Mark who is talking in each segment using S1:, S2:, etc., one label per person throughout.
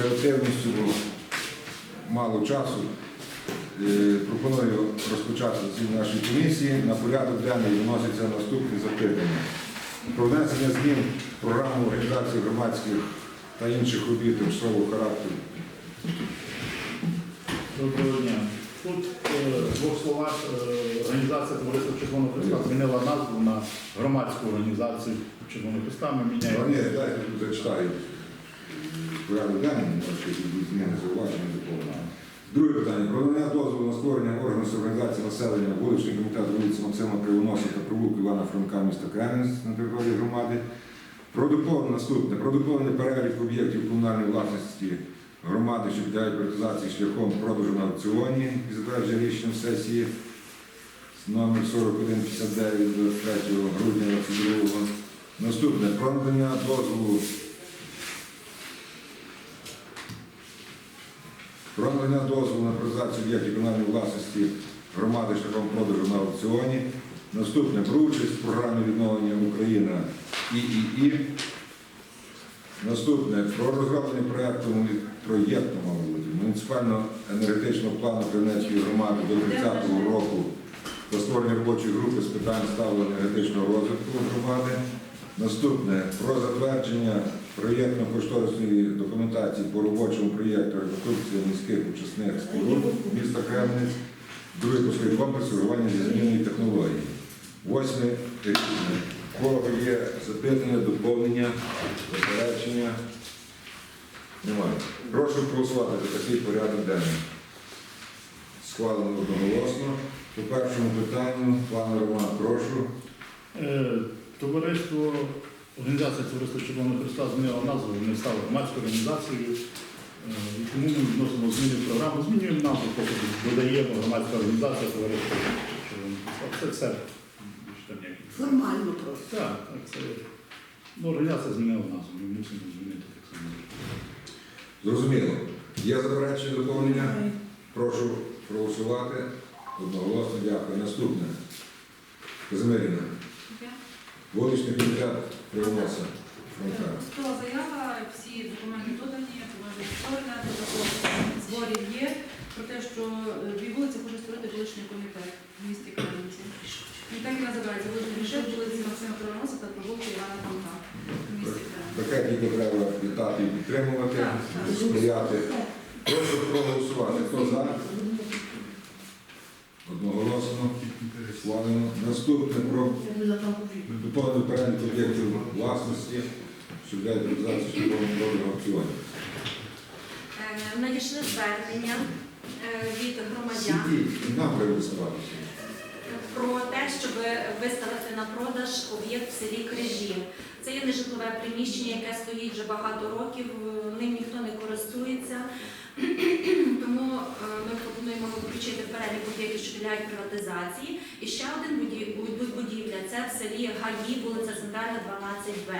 S1: оперативністю, бо мало часу. Е, Пропоную розпочати засідання нашої комісії. На порядок денний виносяться наступні запитання. Про внесення змін в програму організації громадських та інших робіт тимчасового характеру.
S2: Доброго дня. Тут е, в двох словах е, організація Товариства Червоного Христа змінила назву на громадську організацію Червоного Христа. Ми міняємо.
S1: ні, дайте тут зачитаю порядок будуть зміни зауваження доповнення. Друге питання. Про надання дозволу на створення органу з організації населення вуличний комітет вулиці Максима Кривоноса та провулку Івана Франка міста Кременець на території громади. Про наступне. Про доповнення перелік об'єктів комунальної власності громади, що підлягають приватизації шляхом продажу на аукціоні і затвердження рішенням сесії номер 4159 23 грудня 22 Наступне про надання дозволу про надання дозволу на приватизацію об'єктів комунальної власності громади шляхом продажу на аукціоні. Наступне про участь в програмі відновлення Україна ІІІ. Наступне про розроблення проєкту бути, муніципального енергетичного плану Кривнецької громади до 30-го року та створення робочої групи з питань сталого енергетичного розвитку громади. Наступне про затвердження проєктно-кошторисної документації по робочому проєкту реконструкції міських очисних споруд міста Кремниць, другий пусковий комплекс вирування зі зміною технології. Восьме рішення. Кого є запитання, доповнення, заперечення? Немає. Прошу проголосувати за такий порядок денний. Схвалено одноголосно. По першому питанню, пане Роман, прошу.
S2: Е, Товариство, організація Товариства Червоного Христа змінила назву, вони стали громадською організацією. Е, і Тому ми вносимо зміни в програму, змінюємо назву, поки додаємо громадська організація Товариства Червоного Христа. Це все.
S3: Формально просто.
S2: Так, так, це. Ну, організація змінила назву, ми мусимо змінити так само.
S1: Зрозуміло. Є заперечення, доповнення? Прошу проголосувати. Одноголосно дякую. Наступне. Казимиріна. Вуличний комітет Кривоноса. Франка.
S4: Заява, всі документи додані, повідомляти, також зборів є про те, що е, дві вулиці хоче створити вуличний комітет в місті Кременці. Він так і називається вуличний комітет вулиці Максима Кривоноса та провулку Івана Франка в місті Кременці.
S1: Таке тільки треба вітати і підтримувати, сприяти. Прошу проголосувати. Хто за? Одноголосно. Схвалено. Наступне про доповнений перелік об'єктів власності, що для реалізації продажу аукціонів.
S5: Е, Надійшли звернення е, від громадян про те, щоб виставити на продаж об'єкт в селі Крижів. Це є нежитлове приміщення, яке стоїть вже багато років, ним ніхто не користується. Тому е, ми пропонуємо включити в перелік об'єктів, що підлягають приватизації. І ще один будівля це в селі Гаї, вулиця Центральна, 12Б.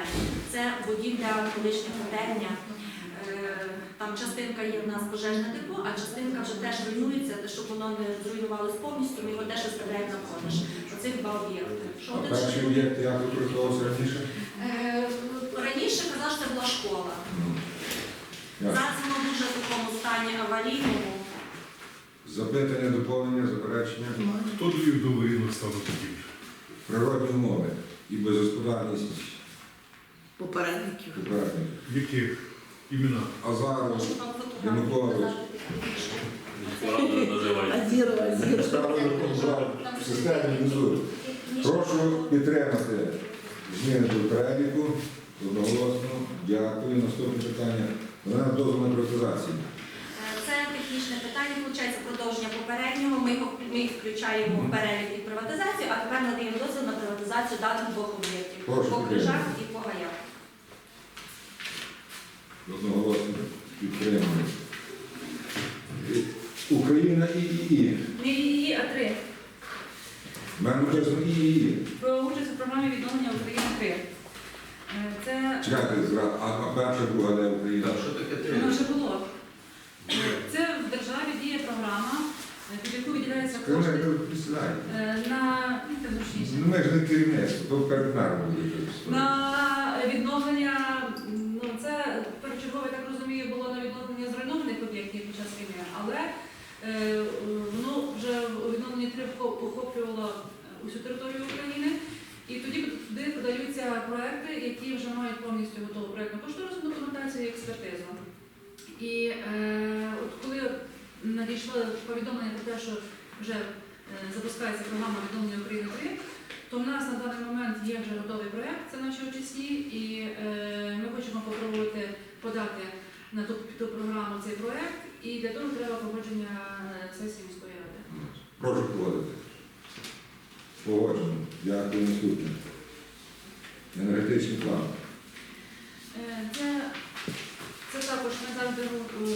S5: Це будівля колишня котельня. Е, Там частинка є в нас пожежне депо, а частинка вже теж руйнується, щоб воно не зруйнувалось повністю, ми його теж виставляємо на продаж. Оцих два об'єкти. Що
S1: А перший об'єкт як використовувався раніше?
S5: Е, Раніше казав, що це була школа. Зараз воно дуже в такому стані аварійному.
S1: Запитання, доповнення, заперечення.
S6: Хто довів до аварійного стану будівлі?
S1: Природні умови і безгосподарність
S3: Попередників.
S1: попередників.
S6: Яких імена?
S5: Вам фотографію
S1: Янукович.
S5: показати
S1: в системі візу. Прошу підтримати зміни до переліку. Одноголосно. Дякую. Наступне питання. Вона дозволу на приватизацію.
S5: Е, Це технічне питання, виходить продовження попереднього. Ми, ми їх включаємо в перелік від приватизації, а тепер надаємо дозвіл на приватизацію даних двох об'єктів.
S1: Прошу
S5: По крижах і по гаях.
S1: Одноголосно підтримую. Україна ІІІ.
S4: Не її, а три.
S1: Мене написано ІІІ.
S4: Про участь у програмі відновлення України 3.
S1: Чекайте, зра- а перша, друга де Україна?
S4: Так, що таке Воно вже було. Це в державі діє програма, е, під яку виділяються
S1: Це
S4: ми
S1: кошти ну, присідаємо.
S4: е, на ну,
S1: ну, ми ж не керівництво, то перед буде.
S4: на відновлення. Ну це перечергове, я так розумію, було на відновлення зруйнованих об'єктів під час війни, але е, воно вже у відновленні три охоплювало е, усю територію України і тоді туди подаються проекти, які вже мають повністю готову проєктну кошторисну документацію і експертизу. І е, от коли надійшло повідомлення про те, що вже е, запускається програма відновлення України проєкт, то в нас на даний момент є вже готовий проєкт, це наші очисні, і е, ми хочемо попробувати подати на ту, ту програму цей проєкт, і для того треба погодження е, сесії міської ради.
S1: Прошу проводити. Погоджено. Дякую. Наступне. Енергетичний план.
S4: Е, Це, це також ми завжди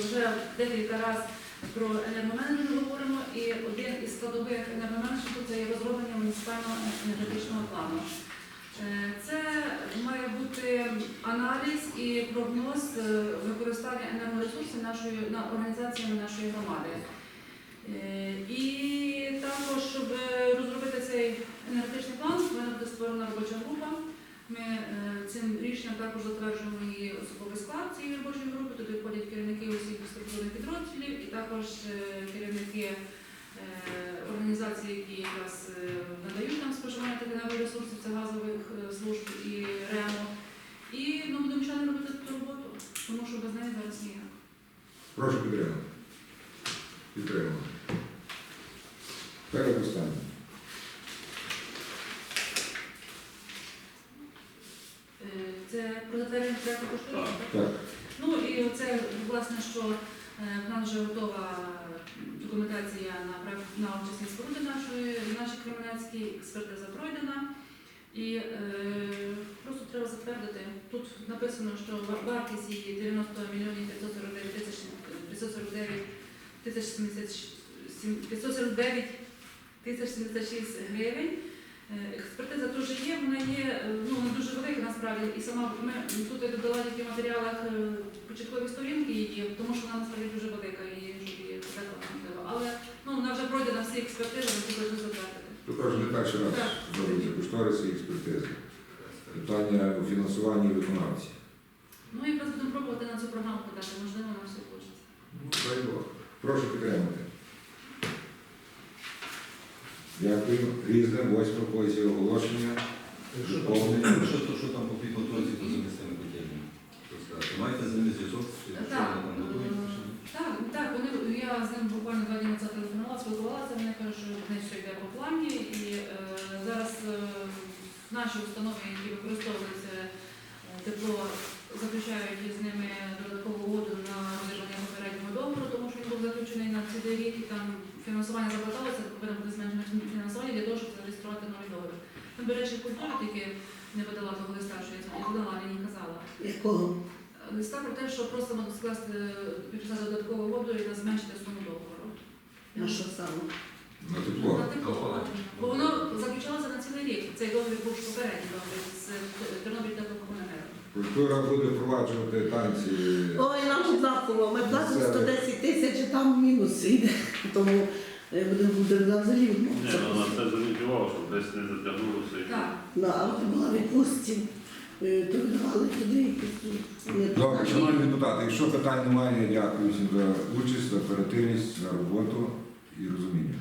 S4: вже декілька разів про енергоменеджмент говоримо, і один із складових енергоменеджменту це є розроблення муніципального енергетичного плану. Е, Це має бути аналіз і прогноз е, використання енергоресурсів нашої на організаціями нашої громади. І також, щоб розробити цей енергетичний план, повинна бути створена робоча група. Ми е, цим рішенням також затверджуємо її особовий склад цієї робочої групи. Туди входять керівники усіх структурних підрозділів і також е, керівники е, організацій, які якраз е, надають нам споживання теплових ресурсів, це газових служб і РЕМО. І ну, будемо ще робити цю роботу, тому що без неї зараз ніяк.
S1: Прошу підтримати.
S4: Це про затвердження проєкту кошторису. так? Ну і це власне, що е, в нас вже готова документація на на очисні споруди нашої нашій Кременецькій, експертиза пройдена. І е, просто треба затвердити. Тут написано, що вартість її 90 мільйонів 549 тисяч 549 тисяч 549 тисяч 76 гривень. Е, Експертиза теж є, вона є е, ну, вона дуже велика насправді, і сама ми тут я додала тільки в матеріалах е, початкові сторінки її, тому що вона насправді дуже велика і можливо. Але ну, вона вже пройдена всі експертизи, ми тільки дуже затвердити.
S1: Ви теж не перший раз
S4: Так.
S1: робите кошториси і експертизи. Питання у фінансуванні і виконавці.
S4: Ну і просто будемо пробувати на цю програму подати, можливо, нам все.
S1: Ну, Бог. Прошу підтримати. Дякую. Різне, восьме, поезія оголошення.
S7: Що там, що, що там по підготовці до замісними котельнями? Маєте з ними зв'язок? Що
S4: Так,
S7: вони там готують?
S4: Так, так, вони я з ним буквально два дні назад телефонувала, спілкувалася. Вони кажуть, що в них все йде по плані, і е, зараз е, наші установи, які використовуються е, тепло, заключають із ними додаткову угоду на розірвання попереднього договору, заключений на цілий рік, і там фінансування запиталося, повинно бути зменшене фінансування для того, щоб зареєструвати новий договір. Ну, До речі, культура тільки не подала того листа, що я я подала, мені казала.
S3: Якого?
S4: Листа про те, що просимо скласти підписати додаткову угоду і зменшити суму договору.
S3: На що саме?
S1: На тепло.
S4: На тепло. Бо воно заключалося на цілий рік. Цей договір був попередній договір з Тернопіль.
S1: Культура буде впроваджувати танці.
S3: Ой, нам однаково. Ми платимо 110 тисяч, а там мінус йде. Тому е, будемо буде взагалі
S8: Ні,
S3: відмовитися.
S8: ну це зорієнтував, щоб десь не затягнулося.
S4: Так.
S3: Ну, а от була відпустці, е,
S1: Добре, шановні депутати, якщо питань немає, я дякую всім за участь, за оперативність, за роботу і розуміння.